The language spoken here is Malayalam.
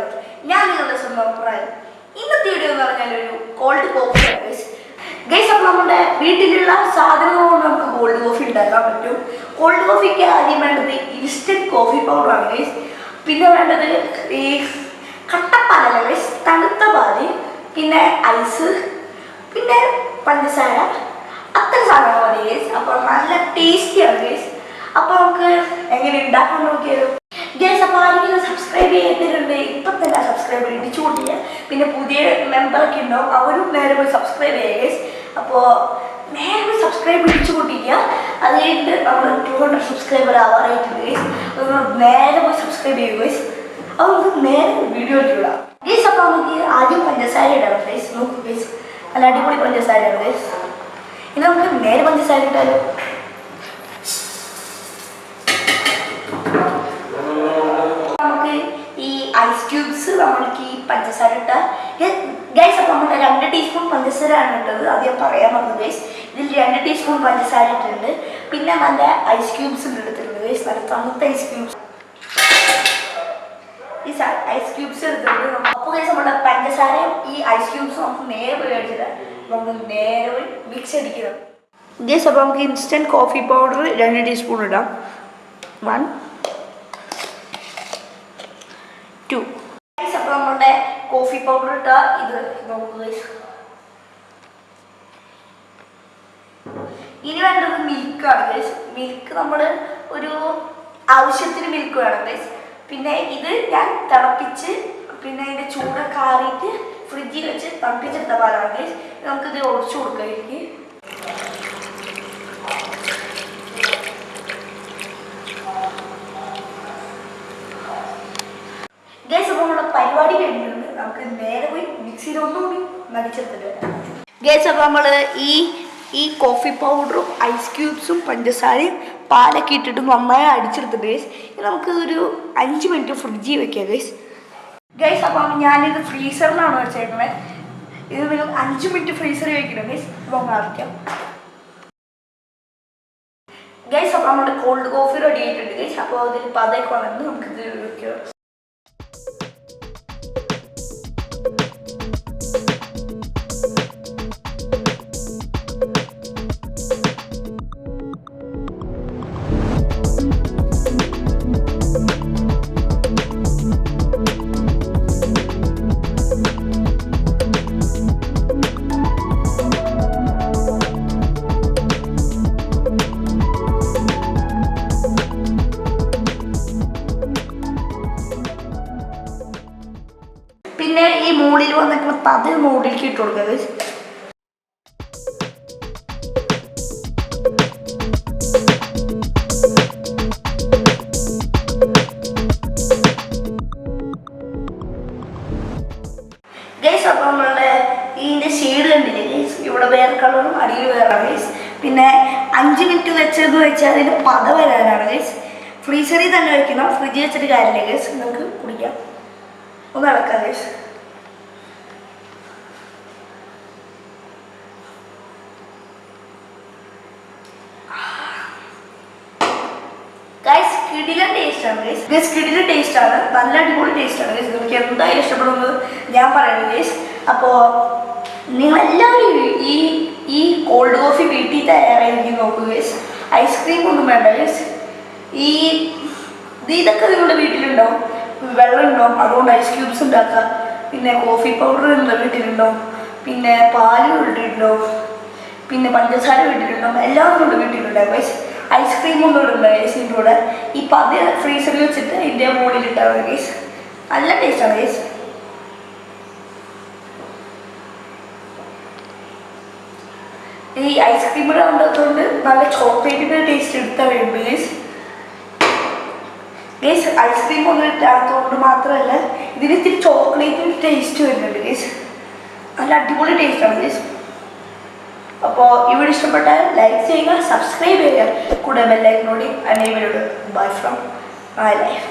പറ്റും. ഞാൻ നിങ്ങളുടെ സ്വന്തം ഇന്നത്തെ വീഡിയോ എന്ന് പറഞ്ഞാൽ ഒരു കോൾഡ് കോഫി ഗൈസ് ഗൈസ് അപ്പോൾ നമ്മുടെ വീട്ടിലുള്ള സാധനങ്ങളോട് നമുക്ക് കോൾഡ് കോഫി ഉണ്ടാക്കാൻ പറ്റും. കോൾഡ് കോഫിക്ക് ആദ്യം വേണ്ടത് ഇൻസ്റ്റന്റ് കോഫി പൗഡറാണ് ഗൈസ് പിന്നെ വേണ്ടത് ഈ കട്ടപ്പാലല്ല ഗൈസ് തണുത്ത പാൽ പിന്നെ ഐസ് പിന്നെ പഞ്ചസാര. അത്ര സാധനങ്ങൾ മതി ഗൈസ് അപ്പോൾ നല്ല ടേസ്റ്റിയാണ് ഗൈസ് അപ്പോൾ നമുക്ക് എങ്ങനെ ഉണ്ടാക്കാൻ നോക്കിയാലും സബ്സ്ക്രൈബ് പിന്നെ പുതിയ മെമ്പറൊക്കെ ഉണ്ടാവും. അവരും നേരെ പോയി സബ്സ്ക്രൈബ് ചെയ്യുക അപ്പോൾ നേരെ പോയി സബ്സ്ക്രൈബ് ഇടിച്ചു കൂട്ടിക്കുക അത് കഴിഞ്ഞിട്ട് നമ്മൾ ടു ഹൺഡ്രഡ് സബ്സ്ക്രൈബർ ആവാറായിട്ടുണ്ട് നേരെ പോയി സബ്സ്ക്രൈബ് ചെയ്യുക അപ്പോൾ നമുക്ക് നേരെ വീഡിയോ ഇട്ടുള്ള ഗൈസ് അപ്പോൾ നമുക്ക് ആദ്യം പഞ്ചസാര ഇടാം ഗൈസ് നോക്കൂ ഗൈസ് നല്ല അടിപൊളി പഞ്ചസാരയാണ് ഗൈസ് ഇനി നമുക്ക് നേരെ പഞ്ചസാര ഇട്ടാലോ? ഗൈസ് അപ്പോൾ നമ്മൾ രണ്ട് ടീസ്പൂൺ പഞ്ചസാര ആണ് ഇട്ടത്. അത് ഞാൻ പറയാൻ വന്നു ഗൈസ് ഇതിൽ രണ്ട് ടീസ്പൂൺ പഞ്ചസാര ഇട്ടിട്ടുണ്ട്. പിന്നെ നല്ല ഐസ് ക്യൂബ്സ് എടുത്തിട്ടുണ്ട് ഗൈസ് നല്ല തണുത്ത ഐസ് ക്യൂബ്സ് ഈ ഐസ് ക്യൂബ്സ് എടുത്തിട്ടുണ്ട്. അപ്പോൾ ഗൈസ് നമ്മുടെ പഞ്ചസാരയും ഈ ഐസ് ക്യൂബ്സും നമുക്ക് നേരെ പോയി അടിച്ചത് നമുക്ക് നേരെ പോയി മിക്സ് അടിക്കണം ഗൈസ് അപ്പോൾ നമുക്ക് ഇൻസ്റ്റന്റ് കോഫി പൗഡർ രണ്ട് ടീസ്പൂൺ ഇടാം. വൺ ടു അപ്പോൾ നമ്മുടെ കോഫി പൗഡർ ഇട്ട ഇത് നോക്കുക. ഇനി വേണ്ടത് മിൽക്കാണ് ഗൈസ് മിൽക്ക് നമ്മൾ ഒരു ആവശ്യത്തിന് മിൽക്ക് വേണം ഗൈസ് പിന്നെ ഇത് ഞാൻ തിളപ്പിച്ച് പിന്നെ അതിന്റെ ചൂടൊക്കെ ആറിയിട്ട് ഫ്രിഡ്ജിൽ വെച്ച് തണുപ്പിച്ചെടുത്ത പാലാണ് ഗൈസ് നമുക്കിത് ഒഴിച്ചു കൊടുക്കാം ഗൈസ് അപ്പോൾ നമ്മുടെ പരിപാടി കഴിഞ്ഞിട്ടുണ്ട് നമുക്ക് നേരെ ഗൈസ് അപ്പോൾ നമ്മൾ ഈ ഈ കോഫി പൗഡറും ഐസ് ക്യൂബ്സും പഞ്ചസാരയും പാലൊക്കെ ഇട്ടിട്ട് നന്നായി അടിച്ചെടുത്തിട്ട് ഗൈസ് നമുക്ക് ഒരു അഞ്ച് മിനിറ്റ് ഫ്രിഡ്ജിൽ വെക്കാം ഗൈസ് ഗൈസ് അപ്പം ഞാനിത് ഫ്രീസറിലാണ് വെച്ചേക്കുന്നത് ഇത് നിങ്ങൾ അഞ്ച് മിനിറ്റ് ഫ്രീസറിൽ വെക്കണം ഗൈസ് അപ്പം കാണിക്കാം ഗൈസ് അപ്പം നമ്മുടെ കോൾഡ് കോഫി റെഡി ആയിട്ടുണ്ട് ഗൈസ് അപ്പോൾ അതിൽ പതയൊക്കെ വന്നിട്ട് നമുക്കിത് വെക്കാം. മൂടിൽ വന്നിട്ട് പത് മൂടിലേക്ക് ഇട്ട് guys. ഗൈസ് അപ്പോൾ നമ്മളുടെ ഇതിന്റെ ഷെയ്ഡ് കണ്ടില്ലേ? ഗൈസ് ഇവിടെ വേറെ കളറും അടിയിൽ വേറെ ഗൈസ് പിന്നെ അഞ്ച് മിനിറ്റ് വെച്ചത് വെച്ചാൽ അതിന് പത വരാനാണ്. ഗൈസ് ഫ്രീസറിൽ തന്നെ വെക്കണം. ഫ്രിഡ്ജിൽ വെച്ചിട്ട് കാര്യമില്ല. ഗൈസ് നമുക്ക് കുടിക്കാം. ഒന്ന് ഇളക്കാം ഗൈസ് ഗൈസ് കിടിലൻ ടേസ്റ്റ് ആണ് ഗൈസ് ഗൈസ് ടേസ്റ്റ് ആണ്. നല്ല അടിപൊളി ടേസ്റ്റ് ആണ് ഗൈസ് നിങ്ങൾക്ക് എന്തായാലും ഇഷ്ടപ്പെടുന്നത്? ഞാൻ പറയുന്നത് ഗൈസ് അപ്പോൾ നിങ്ങളെല്ലാവരും ഈ ഈ കോൾഡ് കോഫി വീട്ടിൽ തയ്യാറായിരിക്കും നോക്കുക ഗൈസ് ഐസ്ക്രീം ഒന്നും വേണ്ട ഗൈസ് ഈ ഇത് ഇതൊക്കെ നിങ്ങളുടെ വീട്ടിലുണ്ടാവും വെള്ളം ഉണ്ടാവും അതുകൊണ്ട് ഐസ് ക്യൂബ്സ് ഉണ്ടാക്കാം പിന്നെ കോഫി പൗഡർ നിങ്ങളുടെ വീട്ടിലുണ്ടാവും പിന്നെ പാൽ വീട്ടിലുണ്ടാവും പിന്നെ പഞ്ചസാര വീട്ടിലുണ്ടാവും എല്ലാം നിങ്ങളുടെ വീട്ടിലുണ്ടാവും ഗൈസ് ഐസ്ക്രീം ഒന്നും ഇടണ്ട ഇതിന്റെ കൂടെ. ഇപ്പം അത് ഫ്രീസറിൽ വെച്ചിട്ട് ഇതിന്റെ മുകളിൽ ഇട്ടാൽ മതി ഗൈസ് നല്ല ടേസ്റ്റാണ് ഗൈസ് ഈ ഐസ്ക്രീം കൂടെ ഉണ്ടാത്തതുകൊണ്ട് നല്ല ചോക്ലേറ്റിന്റെ ടേസ്റ്റ് എടുത്താൽ വേണ്ട ഗൈസ് ഗൈസ് ഐസ്ക്രീം ഒന്നും ഇട്ടാത്തതുകൊണ്ട് മാത്രമല്ല ഇതിന് ഇത്തിരി ചോക്ലേറ്റിന്റെ ടേസ്റ്റ് വരുന്നുണ്ട് ഗൈസ് നല്ല അടിപൊളി ടേസ്റ്റാണ് ഗൈസ് അപ്പോൾ ഇവിടെ ഇഷ്ടപ്പെട്ടാൽ ലൈക്ക് ചെയ്യുക സബ്സ്ക്രൈബ് ചെയ്യുക. കൂടെ ബെല്ലൈക്കിനോട് അനേവരോട് ബൈ ഫ്രം മൈ ലൈഫ്